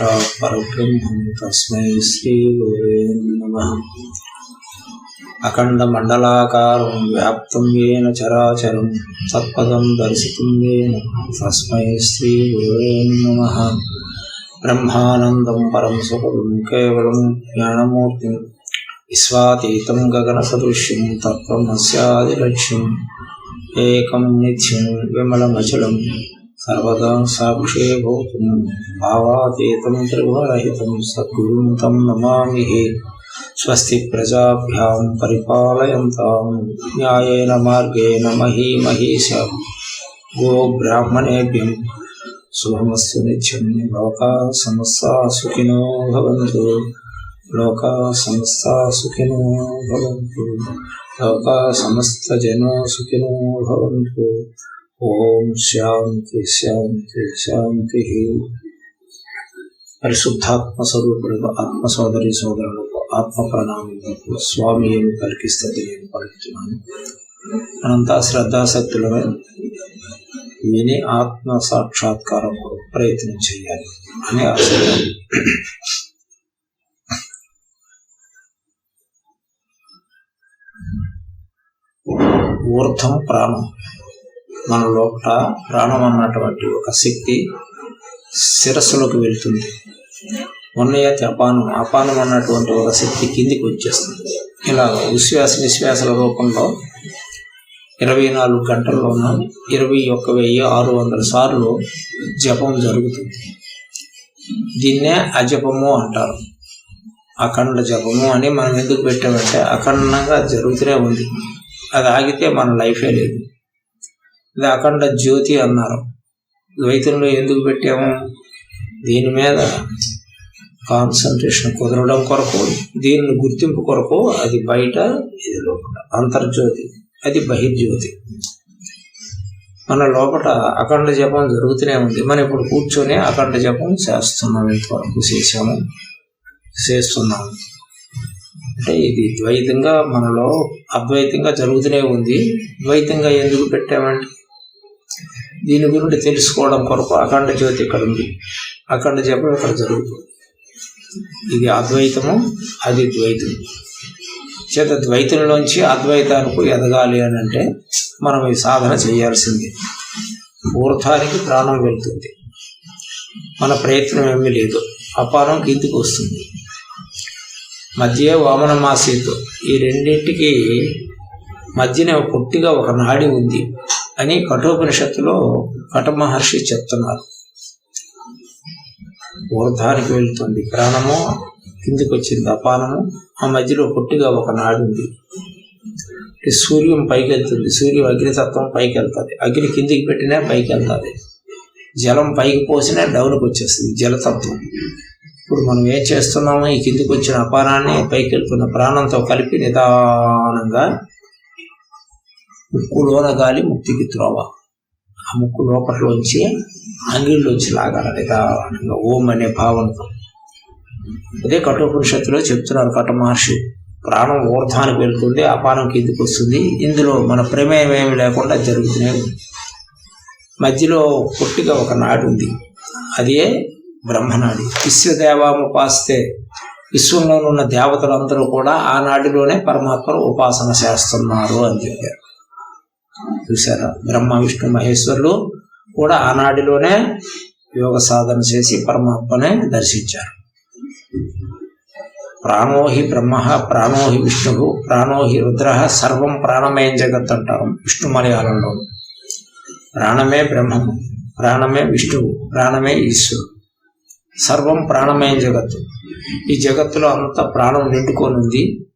సాక్షా పరబ్రహ్మం తస్మై శ్రీ నమ. అఖండ మండలాకారం వ్యాప్తం ఏన చరాచరం తత్పదం దర్శితం ఏన తస్మై శ్రీ నమ. బ్రహ్మానందం పరం సుఖదం కేవలం జ్ఞానమూర్తిం విశ్వాతీతం గగన సదృశ్యం తత్వమస్యాదిలక్ష్యం. ఏకం నిత్యం విమలమచలం सर्वदा साक्षे भोतुं भावातीतं त्रिगुणरहितं सद्गुरुं तं नमामि। स्वस्ति प्रजाभ्यां परिपालयन्तां न्यायेन मार्गेण महीमहीश गोब्राह्मणेभ्यं शुभमस्तु नित्यं लोका समस्ता सुखिनो भवन्तु। लोका समस्ता सुखिनो भवन्तु। लोका समस्तजनो सुखिनो भवन्तु। భవంతు ఓం శాంతి శాంతి శాంతి పరిశుద్ధాత్మ స్వరూపుడు ఆత్మ సోదరి సోదరులకు ఆత్మ ప్రణామములకు స్వామి ఏమి పలికిస్తుంది నేను పలుకుతున్నాను అనంత శ్రద్ధాశక్తులను విని ఆత్మ సాక్షాత్కారం కొరకు ప్రయత్నం చేయాలి అని ఆశయం ఊర్ధం ప్రాణం మన లోపల ప్రాణం అన్నటువంటి ఒక శక్తి శిరస్సులోకి వెళ్తుంది. ఉన్నయ అపానం అపానం అన్నటువంటి ఒక శక్తి కిందికి వచ్చేస్తుంది. ఇలా ఉశ్వాస నిశ్వాసల రూపంలో ఇరవై నాలుగు గంటల్లోన ఇరవై ఒక్క వెయ్యి ఆరు వందల సార్లు జపం జరుగుతుంది. దీన్నే అజపము అంటారు. అఖండ జపము అని మనం ఎందుకు పెట్టామంటే అఖండంగా జరుగుతూనే ఉంది. అది ఆగితే మన లైఫే లేదు. ఇది అఖండ జ్యోతి అన్నారు. ద్వైతంలో ఎందుకు పెట్టాము? దీని మీద కాన్సన్ట్రేషన్ కుదరడం కొరకు దీన్ని గుర్తింపు కొరకు అది బయట ఇది లోపల అంతర్జ్యోతి అది బహిర్జ్యోతి. మన లోపల అఖండ జపం జరుగుతూనే ఉంది. మనం ఇప్పుడు కూర్చొని అఖండ జపం చేస్తున్నాం ఇంతవరకు చేసాము చేస్తున్నాము అంటే ఇది ద్వైతంగా మనలో అద్వైతంగా జరుగుతూనే ఉంది. ద్వైతంగా ఎందుకు పెట్టామంటే దీని గురించి తెలుసుకోవడం కొరకు అఖండ జ్యోతి ఇక్కడ ఉంది. అఖండ జపం ఇక్కడ జరుగుతుంది. ఇది అద్వైతము అది ద్వైతము. చేత ద్వైతంలోంచి అద్వైతానికి ఎదగాలి అని అంటే మనం ఈ సాధన చేయాల్సింది. ఊర్ధానికి ప్రాణం వెళ్తుంది. మన ప్రయత్నం ఏమీ లేదు. అపారం కిందికి వస్తుంది. మధ్య వామన మాసీతో. ఈ రెండింటికి మధ్యన పొట్టిగా ఒక నాడి ఉంది. అని కఠోపనిషత్తులో కఠమహర్షి చెప్తున్నారు. ఊర్ధానికి వెళ్తుంది. ప్రాణము కిందికి వచ్చింది అపానము. ఆ మధ్యలో పొట్టిగా ఒక నాడు ఉంది. సూర్యం పైకి వెళ్తుంది సూర్యం అగ్నితత్వం పైకి వెళ్తుంది అగ్ని కిందికి పెట్టినా పైకి వెళ్తుంది జలం పైకి పోసినా డౌన్కి వచ్చేస్తుంది. జలతత్వం. ఇప్పుడు మనం ఏం చేస్తున్నాము? ఈ కిందికి వచ్చిన అపానాన్ని పైకి వెళ్తున్న ప్రాణంతో కలిపి నిదానంగా ముక్కులోన గాలి ముక్తికి త్రోవ. ఆ ముక్కు లోపట్లోంచి అంగిళ్ళలోంచి లాగాలి నిదానంగా ఓం అనే భావనతో. అదే కఠోపనిషత్తులో చెప్తున్నారు కఠ మహర్షి. ప్రాణం ఊర్ధానికి వెళ్తుంది అపానం కిందికి వస్తుంది. ఇందులో మన ప్రమేయం ఏమి లేకుండా జరుగుతూనే ఉంది. మధ్యలో పొట్టిగా ఒక నాడు ఉంది. అదే బ్రహ్మనాడి. విశ్వదేవాముపాస్తే విశ్వంలో ఉన్న దేవతలందరూ కూడా ఆ నాడిలోనే పరమాత్మను ఉపాసన చేస్తున్నారు అని చెప్పారు. చూసారా బ్రహ్మ విష్ణు మహేశ్వరులు కూడా ఆనాడిలోనే యోగ సాధన చేసి పరమాత్మనే దర్శించారు. ప్రాణోహి బ్రహ్మ ప్రాణోహి విష్ణువు ప్రాణోహి రుద్ర సర్వం ప్రాణమయం జగత్ అంటారు విష్ణు మలయాళంలో. ప్రాణమే బ్రహ్మము ప్రాణమే విష్ణువు ప్రాణమే ఈశ్వరుడు. సర్వం ప్రాణమయం జగత్తు. ఈ జగత్తులో అంత ప్రాణం నిండుకొని ఉంది.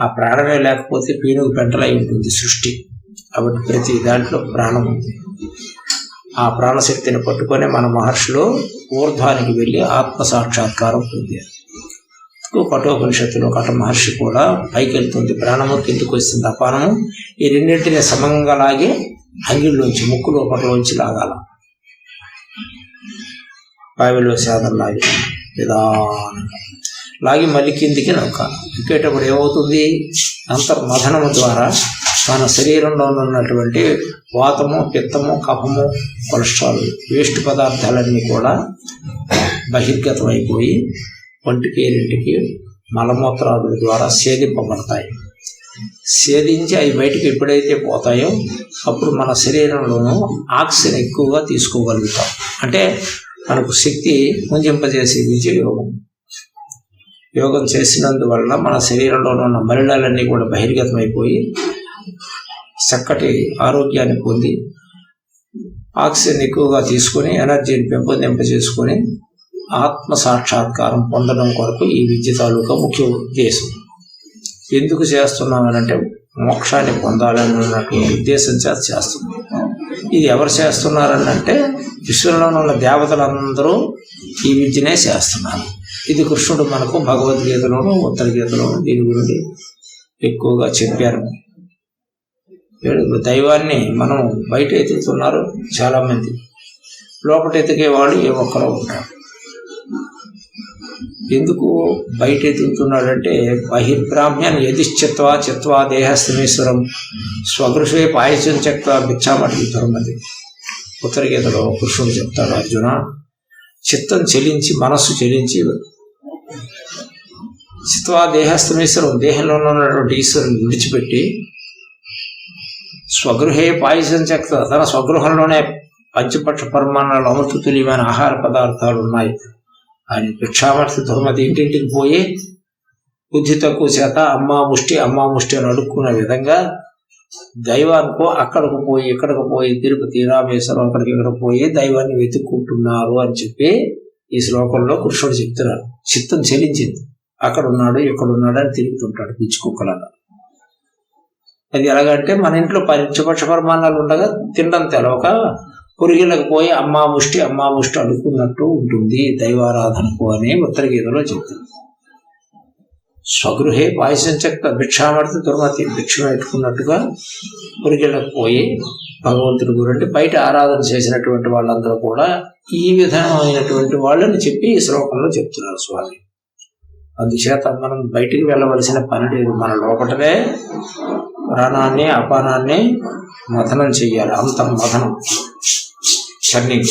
ఆ ప్రాణమే లేకపోతే పీనుగు పెంటలై ఉంటుంది సృష్టి. కాబట్టి ప్రతి దాంట్లో ప్రాణం ఉంది. ఆ ప్రాణశక్తిని పట్టుకొని మన మహర్షులు ఊర్ధ్వానికి వెళ్ళి ఆత్మ సాక్షాత్కారం పొందారు. కఠోపనిషత్తులో కఠ మహర్షి కూడా పైకి వెళ్తుంది ప్రాణము కిందికి వస్తుంది అపానము? ఈ రెండింటిని సమంగా లాగి అంగిళ్ళలోంచి ముక్కు లోపలలోంచి లాగాల. బావిలో సాధన లాగి నిదానంగా లాగి మళ్ళీ కిందికి నొక్కాలి. నొక్కేటప్పుడు ఏమవుతుంది? అంతర్మథనము ద్వారా మన శరీరంలో ఉన్నటువంటి వాతము పిత్తము కఫము కొలెస్ట్రాల్ వేస్ట్ పదార్థాలన్నీ కూడా బహిర్గతం అయిపోయి ఒంటికి రెంటికి మలమూత్రాదుల ద్వారా సేదింపబడతాయి. సేదించి అవి బయటికి ఎప్పుడైతే పోతాయో అప్పుడు మన శరీరంలోనూ ఆక్సిజన్ ఎక్కువగా తీసుకోగలుగుతాం. అంటే మనకు శక్తి పుంజింపజేసే విజయోగం యోగం చేసినందువల్ల మన శరీరంలో ఉన్న మలినాలన్నీ కూడా బహిర్గతమైపోయి చక్కటి ఆరోగ్యాన్ని పొంది ఆక్సిజన్ ఎక్కువగా తీసుకొని ఎనర్జీని పెంపొందింపజేసుకొని ఆత్మ సాక్షాత్కారం పొందడం కొరకు ఈ విద్య తాలూకా ముఖ్య ఉద్దేశం. ఎందుకు చేస్తున్నామనంటే మోక్షాన్ని పొందాలన్నటువంటి ఉద్దేశం చేత చేస్తున్నాం. ఇది ఎవరు చేస్తున్నారని అంటే విశ్వంలో ఉన్న దేవతలందరూ ఈ విద్యనే చేస్తున్నారు. ఇది కృష్ణుడు మనకు భగవద్గీతలోను ఉత్తర గీతలోను దీని గురించి ఎక్కువగా చెప్పారు. దైవాన్ని మనం బయట ఎతుకుతున్నారు చాలా మంది లోపల ఎతికే వాళ్ళు ఏ ఒక్కరో ఉంటారు. ఎందుకు బయట ఎదుగుతున్నాడంటే బహిర్బ్రాహ్మ్యాన్ని యధిశ్చిత్వా చిత్వా దేహస్థమేశ్వరం స్వగృషే పాయసం చెక్త భిక్షామటి ధర్మది. ఉత్తర గీతలో కృష్ణుడు చెప్తాడు అర్జున చిత్తం చెలించి మనస్సు చెలించి చిత్వా దేహస్థమేశ్వరం దేహంలో ఉన్నటువంటి ఈశ్వరుని విడిచిపెట్టి స్వగృహే పాయసం చెక్త తన స్వగృహంలోనే పంచపక్ష పరమాణాలు అమృతతుల్యమైన ఆహార పదార్థాలు ఉన్నాయి. ఆయన భిక్షామర్తి దుర్మతి ఇంటింటికి పోయి బుద్ధి తక్కువ చేత అమ్మా ముష్టి అమ్మా ముష్టి అని అడుక్కునే విధంగా దైవానికో అక్కడికి పోయి ఇక్కడికి పోయి తిరుపతి రామేశ్వరం అక్కడికి ఇక్కడ పోయి దైవాన్ని వెతుక్కుంటున్నారు అని చెప్పి ఈ శ్లోకంలో కృష్ణుడు చెప్తున్నారు. చిత్తం చెలించింది. అక్కడ ఉన్నాడు ఇక్కడ ఉన్నాడు అని తిరుగుతుంటాడు పిచ్చి కుక్కలాగా. అది ఎలాగంటే మన ఇంట్లో పంచపక్ష పరిమాణాలు ఉండగా తినడం తెలవక పురిగిలకు పోయి అమ్మా ముష్టి అమ్మా ముష్టి అనుకున్నట్టు ఉంటుంది దైవారాధనకు అని ఉత్తర గీతలో చెప్తుంది. స్వగృహే పాయసం చెక్క భిక్షామడితే దుర్మతి భిక్ష పెట్టుకున్నట్టుగా పురిగిలకు పోయి భగవంతుడి గురంటే బయట ఆరాధన చేసినటువంటి వాళ్ళందరూ కూడా ఈ విధమైనటువంటి వాళ్ళని చెప్పి ఈ శ్లోకంలో చెప్తున్నారు స్వామి. అందుచేత మనం బయటికి వెళ్ళవలసిన పని లేదు. మన లోపలనే ప్రాణాన్ని అపానాన్ని మథనం చెయ్యాలి. అంత మథనం. షర్నింగ్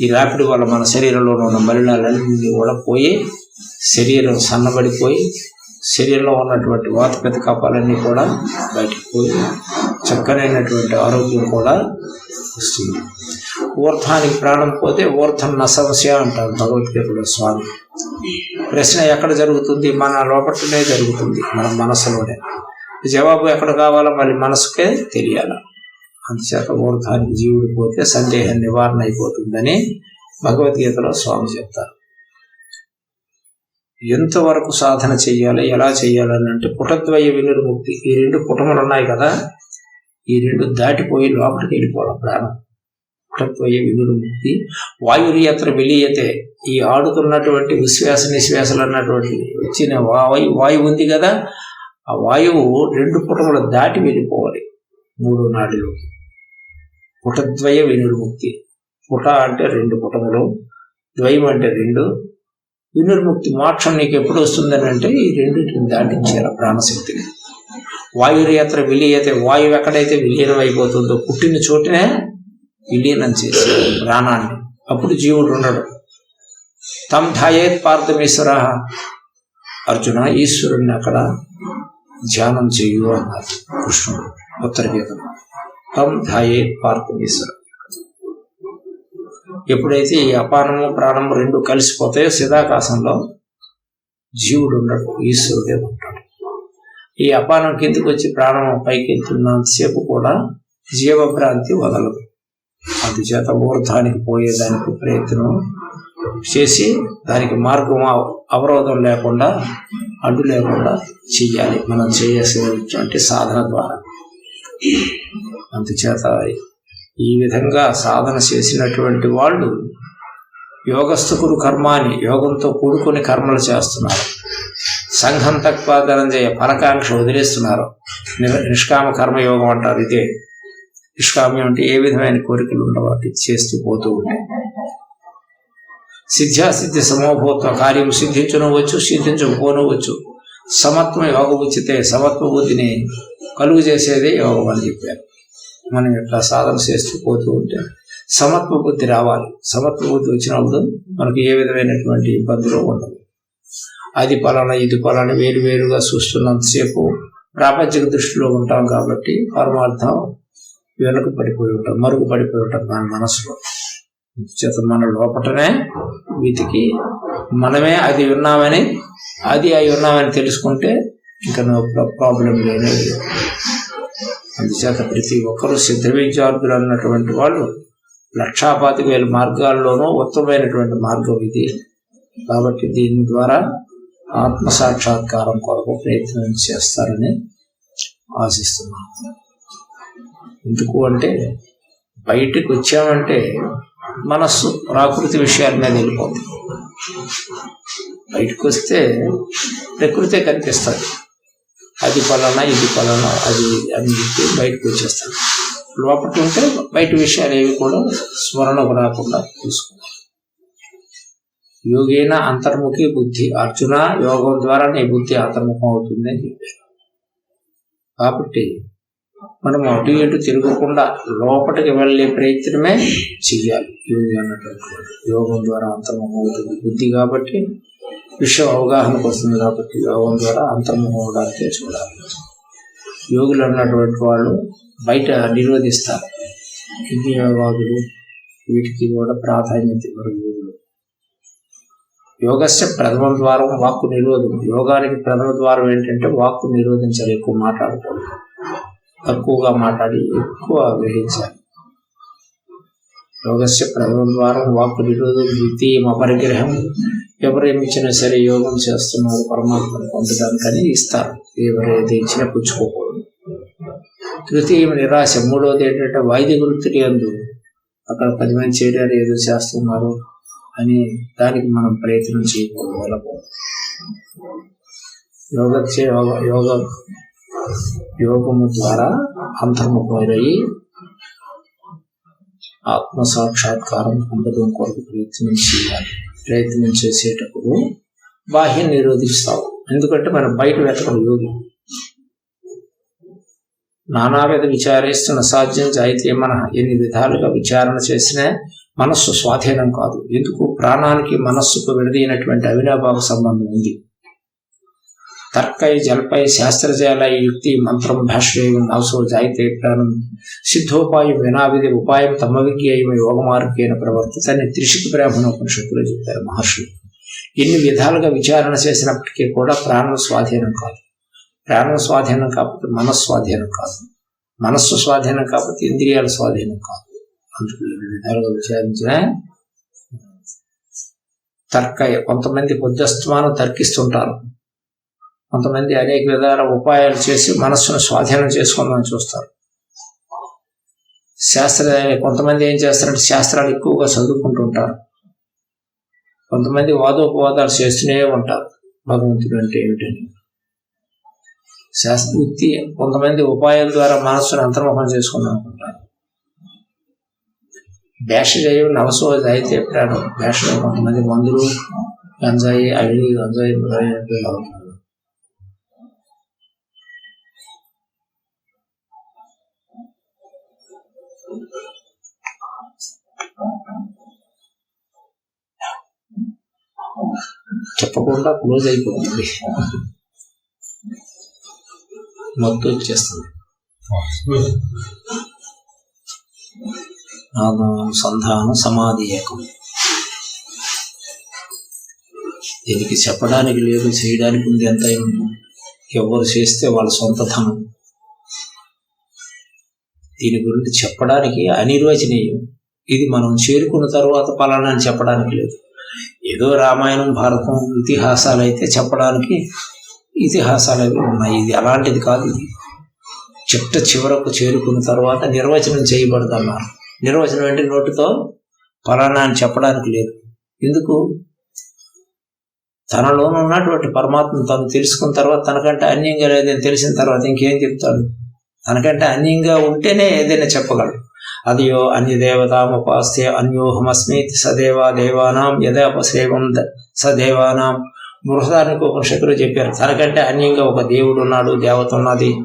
ఈ రాపిడి వల్ల మన శరీరంలో ఉన్న మలినాలన్నీ కూడా పోయి శరీరం సన్నబడిపోయి శరీరంలో ఉన్నటువంటి వాత కపాలన్నీ కూడా బయటకు పోయి చక్కనైనటువంటి ఆరోగ్యం కూడా వస్తుంది. ఊర్ధానికి ప్రాణం పోతే ఊర్ధం న సమస్య అంటారు భగవద్గీతలో స్వామి. ప్రశ్న ఎక్కడ జరుగుతుంది? మన లోపలనే జరుగుతుంది మన మనసులోనే. జవాబు ఎక్కడ కావాలో మళ్ళీ మనసుకే తెలియాలి. అందుచేత ఊర్ధానికి జీవుడు పోతే సందేహం నివారణ అయిపోతుందని భగవద్గీతలో స్వామి చెప్తారు. ఎంతవరకు సాధన చెయ్యాలి ఎలా చెయ్యాలని అంటే పుటద్వయ వినిర్ముక్తి. ఈ రెండు పుటములు ఉన్నాయి కదా ఈ రెండు దాటిపోయి లోపలికి వెళ్ళిపోవడం ప్రాణం. పుటద్వయ వినిర్ముక్తి వాయుర్యత్ర విలీయతే ఈ ఆడుతున్నటువంటి విశ్వాస నిశ్వాసలు అన్నటువంటి వచ్చిన వాయు వాయువు ఉంది కదా ఆ వాయువు రెండు పుటములు దాటి వెళ్ళిపోవాలి మూడు నాటిలోకి పుటద్వయ వినుర్ముక్తి పుట అంటే రెండు పుటములు ద్వయం అంటే రెండు. వినుర్ముక్తి మోక్షం నీకు ఎప్పుడు వస్తుందని అంటే ఈ రెండింటిని దాటించారు ప్రాణశక్తిని వాయుర్యాత్ర విలీయతే వాయువు ఎక్కడైతే విలీనం అయిపోతుందో పుట్టిన చోటనే విలీనం చేసి ప్రాణాన్ని. అప్పుడు జీవుడు ఉండడు తమ్ ధాయేత్ పార్థమేశ్వర అర్జున ఈశ్వరుణ్ణి అక్కడ ధ్యానం చేయు అన్నారు కృష్ణుడు ఉత్తర గీతలో తమ్ ధాయేత్ పార్థమేశ్వర ఎప్పుడైతే ఈ అపానము ప్రాణము రెండు కలిసిపోతాయో సిదాకాశంలో జీవుడు ఉండడు ఈశ్వరుడే ఉంటాడు. ఈ అపానం కిందకి వచ్చి ప్రాణం పైకి వెళ్తున్నంతసేపు కూడా జీవభ్రాంతి వదలదు. అందుచేత ఊర్ధానికి పోయేదానికి ప్రయత్నం చేసి దానికి మార్గం అవరోధం లేకుండా అడ్డు లేకుండా చెయ్యాలి. మనం చేయాల్సినటువంటి సాధన ద్వారా. అందుచేత ఈ విధంగా సాధన చేసినటువంటి వాళ్ళు యోగస్థుకుడు కర్మాని యోగంతో కూడుకొని కర్మలు చేస్తున్నారు. సంఘం తక్కువ ధనంజయ ఫలకాంక్ష వదిలేస్తున్నారు. నిష్కామ కర్మయోగం అంటారు ఇదే. నిష్కామ్యం అంటే ఏ విధమైన కోరికలు ఉండవాటి చేస్తూ పోతూ ఉంటాయి. సిద్ధ్యాసిద్ధి సమోభూత కార్యం సిద్ధించనవచ్చు సిద్ధించకపోనవచ్చు. సమత్వ యోగ సమత్వ బుద్ధిని కలుగు చేసేదే యోగం అని చెప్పారు. మనం ఇట్లా సాధన చేస్తూ పోతూ ఉంటే సమత్వ బుద్ధి రావాలి. సమత్వ బుద్ధి వచ్చినప్పుడు మనకి ఏ విధమైనటువంటి ఇబ్బందులు ఉండవు. అది పలానా ఇది పలానా వేరు వేరుగా చూస్తున్నంతసేపు ప్రాపంచిక దృష్టిలో ఉంటాం కాబట్టి పరమార్థం వెనుక పడిపోయి ఉంటాం మరుగు పడిపోయి ఉంటాం మన మనసులో. చేత మన లోపటనే వీటికి మనమే అది ఉన్నామని అది అయి ఉన్నామని తెలుసుకుంటే ఇంకా నో ప్రాబ్లం లేనే అందుచేత ప్రతి ఒక్కరూ సిద్ధ విద్యార్థులు అన్నటువంటి వాళ్ళు లక్షాపాతి వేల మార్గాల్లోనూ ఉత్తమమైనటువంటి మార్గం ఇది. కాబట్టి దీని ద్వారా ఆత్మ సాక్షాత్కారం కొరకు ప్రయత్నం చేస్తారని ఆశిస్తున్నాను. ఎందుకు అంటే బయటకు వచ్చామంటే మనస్సు ప్రాకృతి విషయాల మీద వెళ్ళిపోతుంది. బయటకు వస్తే ప్రకృతే కనిపిస్తుంది అది పలానా ఇది పలానా అది అని చెప్పి బయటకు వచ్చేస్తాను లోపల ఉంటే బయట విషయాలు ఏవి కూడా స్మరణకు రాకుండా చూసుకోవాలి యోగేన అంతర్ముఖి బుద్ధి. అర్జున యోగం ద్వారా నీ బుద్ధి అంతర్ముఖం అవుతుంది అని చెప్పారు. కాబట్టి మనం అటు ఇటు తిరగకుండా లోపలికి వెళ్ళే ప్రయత్నమే చెయ్యాలి. యోగి అన్నటువంటి యోగం ద్వారా అంతర్ముఖమవుతుంది బుద్ధి కాబట్టి విషయం అవగాహనకు వస్తుంది కాబట్టి యోగం ద్వారా అంతర్ముఖం అవడానికే చూడాలి. యోగులు అన్నటువంటి వాళ్ళు బయట నిరోధిస్తారు. హిందీ యోగాదులు? వీటికి కూడా ప్రాధాన్యత ఇవ్వరు యోగులు. యోగస్య ప్రథమ ద్వారం వాక్కు నిరోధం. యోగానికి ప్రథమ ద్వారం ఏంటంటే వాక్కు నిరోధించాలి ఎక్కువ మాట్లాడకూడదు తక్కువగా మాట్లాడి ఎక్కువ గ్రహించాలి. యోగస్య ప్రథమ ద్వారం వాక్కు నిరోధం ద్వితీయం అపరిగ్రహం ఎవరేమిచ్చినా సరే యోగం చేస్తున్నారు పరమాత్మను పొందడానికని ఇస్తారు. ఎవరైతే ఇచ్చినా పుచ్చుకోకూడదు. తృతీయం నిరాశ. మూడవది ఏంటంటే వైద్య వృత్తిని అందు అక్కడ పది మంది చేయడాలు ఏదో చేస్తున్నారు అని దానికి మనం ప్రయత్నం చేయకూడదు వెళ్ళకూడదు. యోగ యోగ యోగము ద్వారా అంతర్ముఖమయ్యి ఆత్మ సాక్షాత్కారం పొందడం కొరకు ప్రయత్నం చేయాలి. ప్రయత్నం చేసేటప్పుడు బాహ్యం నిరోధిస్తావు. ఎందుకంటే మనం బయట వెతకడం యోగి. నానావిధ విచారిస్తున్న సాధ్యం అయితే మన. ఎన్ని విధాలుగా విచారణ చేసినా మనస్సు స్వాధీనం కాదు. ఎందుకు? ప్రాణానికి మనస్సుకు విడదీయనటువంటి అవినాభావ సంబంధం ఉంది. తర్కై జల్పై శాస్త్రజాలై యుక్తి మంత్రం భాష్యం నవసో జాయితే ప్రాణం సిద్ధోపాయం వినావిధి ఉపాయం తమ విజ్ఞేయం యోగ మార్గేన ప్రవర్తితని త్రిషిక బ్రాహ్మణ ఉపనిషత్తులో చెప్పారు మహర్షులు. ఎన్ని విధాలుగా విచారణ చేసినప్పటికీ కూడా ప్రాణం స్వాధీనం కాదు. ప్రాణం స్వాధీనం కాకపోతే మనస్సు స్వాధీనం కాదు. మనస్సు స్వాధీనం కాకపోతే ఇంద్రియాల స్వాధీనం కాదు. అందుకు ఎన్ని విధాలుగా విచారించిన తర్క కొంతమంది బుద్ధస్తమానం తర్కిస్తుంటారు. కొంతమంది అనేక విధాల ఉపాయాలు చేసి మనస్సును స్వాధీనం చేసుకుందామని చూస్తారు. శాస్త్ర కొంతమంది ఏం చేస్తారంటే శాస్త్రాలు ఎక్కువగా చదువుకుంటుంటారు కొంతమంది వాదోపవాదాలు చేస్తూనే ఉంటారు. భగవంతుడు అంటే ఏమిటని. శాస్త్ర యుక్తి కొంతమంది ఉపాయాల ద్వారా మనస్సును అంతర్ముఖం చేసుకుందాం అనుకుంటారు. భేషజయం నవసోజ అయితే ప్రాణం. భేషజం కొంతమంది మందులు గంజాయి అవి గంజాయి మొదలైనవి చెప్పకుండా క్లోజ్ అయిపోతుంది. మొత్తం వచ్చేస్తుంది. సంధాన సమాధి ఏకం. దీనికి చెప్పడానికి లేదు చేయడానికి ఉంది ఎంత ఎవరు చేస్తే వాళ్ళ సొంత ధనం. దీని గురించి చెప్పడానికి అనిర్వచనీయం. ఇది మనం చేరుకున్న తర్వాత పలానా అని చెప్పడానికి లేదు. ఏదో రామాయణం భారతం ఇతిహాసాలు అయితే చెప్పడానికి ఇతిహాసాలు అవి ఉన్నాయి. ఇది అలాంటిది కాదు ఇది. చిట్ట చివరకు చేరుకున్న తర్వాత నిర్వచనం చేయబడదన్నారు. నిర్వచనం అంటే నోటితో ఫలానా అని చెప్పడానికి లేదు. ఎందుకు? తనలోనూ ఉన్నటువంటి పరమాత్మ తను తెలుసుకున్న తర్వాత తనకంటే అన్యంగా లేదని తెలిసిన తర్వాత ఇంకేం చెప్తాడు? తనకంటే అన్యంగా ఉంటేనే ఏదైనా చెప్పగలడు. అదియో అన్యదేవతాముపాస్తే అన్యోహమస్మీతి సదేవా దేవానాం యదేపసేవం సదేవానాం. బృహదానికి ఉపనిషత్తులు చెప్పారు. తనకంటే అన్యంగా ఒక దేవుడు ఉన్నాడు దేవత ఉన్నది.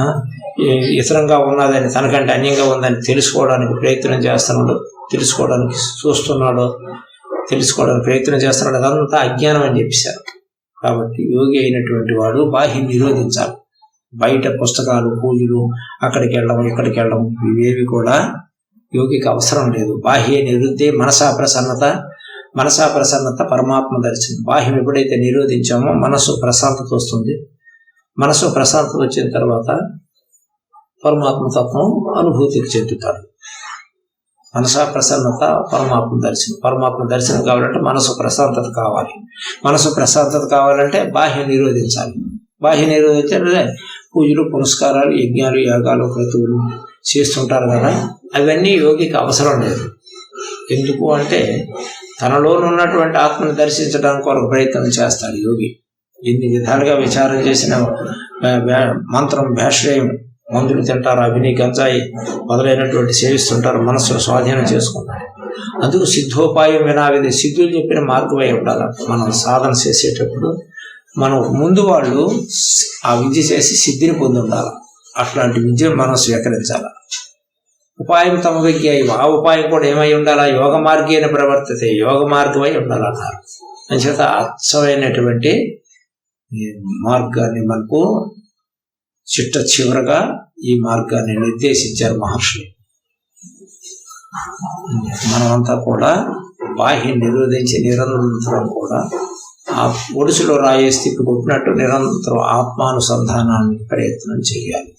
ఆ, ఇతరంగా ఉన్నదని తనకంటే అన్యంగా ఉందని తెలుసుకోవడానికి ప్రయత్నం చేస్తున్నాడు తెలుసుకోవడానికి చూస్తున్నాడు తెలుసుకోవడానికి ప్రయత్నం చేస్తున్నాడు. అదంతా అజ్ఞానం అని చెప్పేశారు. కాబట్టి యోగి అయినటువంటి వాడు బాహ్య నిరోధించాలి. బయట పుస్తకాలు పూజలు అక్కడికి వెళ్ళడం ఇక్కడికి వెళ్ళడం ఇవేవి కూడా యోగికి అవసరం లేదు. బాహ్య నిరుద్ధి మనసా ప్రసన్నత మనసా ప్రసన్నత పరమాత్మ దర్శనం. బాహ్యం ఎప్పుడైతే నిరోధించామో మనసు ప్రశాంతత వస్తుంది. మనసు ప్రశాంతత వచ్చిన తర్వాత పరమాత్మ తత్వం అనుభూతికి చెందుతారు. మనసా ప్రసన్నత పరమాత్మ దర్శనం. పరమాత్మ దర్శనం కావాలంటే మనసు ప్రశాంతత కావాలి. మనసు ప్రశాంతత కావాలంటే బాహ్య నిరోధించాలి. బాహ్య నిరోధించాలంటే పూజలు పురస్కారాలు యజ్ఞాలు యాగాలు క్రతువులు చేస్తుంటారు కదా అవన్నీ యోగికి అవసరం లేదు. ఎందుకు అంటే తనలోనున్నటువంటి ఆత్మను దర్శించడానికి కొరకు ప్రయత్నం చేస్తాడు యోగి. ఎన్ని విధాలుగా విచారం చేసిన మంత్రం భేషయం మందులు తింటారు అవిని గంజాయి మొదలైనటువంటి సేవిస్తుంటారు మనస్సును స్వాధీనం చేసుకుంటారు. అందుకు సిద్ధోపాయం వినావిది సిద్ధులు చెప్పిన మార్గమై ఉండాలి మనం సాధన చేసేటప్పుడు మనం ముందు వాళ్ళు ఆ విద్య చేసి సిద్ధిని పొంది ఉండాలి అట్లాంటి విద్యను మనం స్వీకరించాలి. ఉపాయం తమ విద్య ఆ ఉపాయం కూడా ఏమై ఉండాలా? యోగ మార్గేన ప్రవర్తితే యోగ మార్గమై ఉండాలన్నారు. అంచేత అచ్చమైనటువంటి మార్గాన్ని మనకు చిట్ట చివరగా ఈ మార్గాన్ని నిర్దేశించారు మహర్షులు. మనమంతా కూడా బాహ్య నిరోధించి నిరంతరం కూడా ఆ ఒడిసులో రాయేసి తిప్పి కొట్టినట్టు నిరంతరం ఆత్మానుసంధానానికి ప్రయత్నం చేయాలి.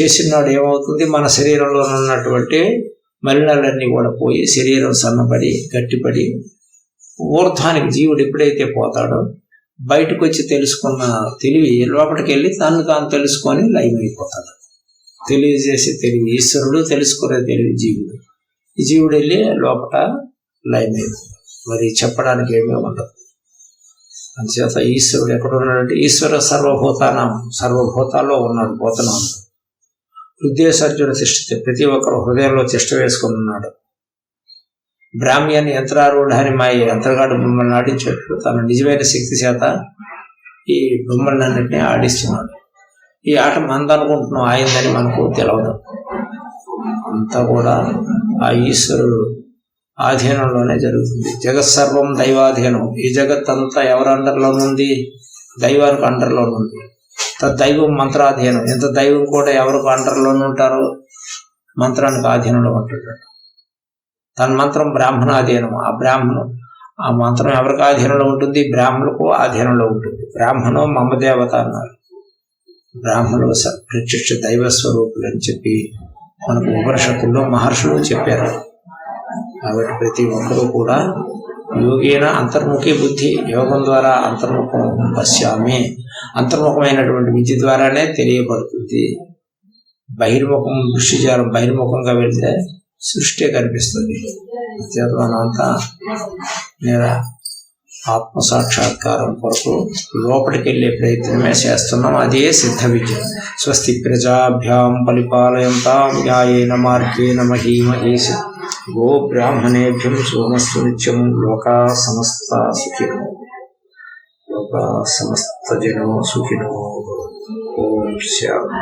చేసినాడు ఏమవుతుంది? మన శరీరంలో ఉన్నటువంటి మలినాలన్నీ కూడా పోయి శరీరం సన్నబడి గట్టిపడి ఊర్ధానికి జీవుడు ఎప్పుడైతే పోతాడో బయటకు వచ్చి తెలుసుకున్న తెలివి లోపలికి వెళ్ళి తను తాను తెలుసుకొని లయమైపోతాడు. తెలియజేసి తెలివి ఈశ్వరుడు తెలుసుకునే తెలివి జీవుడు. జీవుడు వెళ్ళి లోపల లయమైపోతాడు. మరి చెప్పడానికి ఏమీ ఉండదు. అంచేత ఈశ్వరుడు ఎక్కడ ఉన్నాడంటే ఈశ్వర సర్వభూతానం సర్వభూతాల్లో ఉన్నాడు పోతున్నాడు ఉద్దేశార్జున తిష్ట ప్రతి ఒక్కరు హృదయంలో తిష్ట వేసుకుని ఉన్నాడు. బ్రాహ్మ్యాన్ని యంత్రారూఢాన్ని మా యంత్రగాడు మిమ్మల్ని ఆడించేట్లు తన నిజమైన శక్తి చేత ఈ బొమ్మలన్నింటినీ ఆడిస్తున్నాడు. ఈ ఆట మందనుకుంటున్నాం ఆయిందని మనకు తెలవదు. అంతా కూడా ఆ ఈశ్వరుడు ఆధీనంలోనే జరుగుతుంది. జగత్ సర్వం దైవాధీనం ఈ జగత్ అంతా ఎవరి అండర్లోనుంది దైవానికి అండర్లోనుంది దైవం మంత్రాధీనం ఎంత దైవం కూడా ఎవరికి అండర్లోనే ఉంటారో? మంత్రానికి ఆధీనంలో ఉంటుంటాడు తన మంత్రం బ్రాహ్మణాధీనం ఆ బ్రాహ్మణం ఆ మంత్రం ఎవరికి ఆధీనంలో ఉంటుంది? బ్రాహ్మణులకు ఆధీనంలో ఉంటుంది. బ్రాహ్మణం మమదేవత అన్నారు. బ్రాహ్మణులు స- ప్రత్యక్ష దైవ స్వరూపులు అని చెప్పి మనకు ఉపనిషత్తుల్లో మహర్షులు చెప్పారు. కాబట్టి ప్రతి ఒక్కరూ కూడా యోగేన అంతర్ముఖి బుద్ధి యోగం ద్వారా అంతర్ముఖం పశ్యామి. అంతర్ముఖమైనటువంటి విద్య ద్వారానే తెలియబడుతుంది బహిర్ముఖం దృష్టి చేయాలి బహిర్ముఖంగా వెళ్తే సృష్టి కనిపిస్తుంది. అంతేత నేను ఆత్మ సాక్షాత్కారం కొరకు లోపలికి వెళ్ళే ప్రయత్నమే చేస్తున్నాం. అదే సిద్ధ విద్య. స్వస్తి ప్రజాభ్యాం పరిపాలయంతాం. న్యాయేన మార్గేణ మహీమహేసి गो ब्राह्मणेभ्यं सोमस्तु नित्यं लोका समस्ता सुखिनो। लोका समस्त जनो सुखिनो। ॐ स्याम्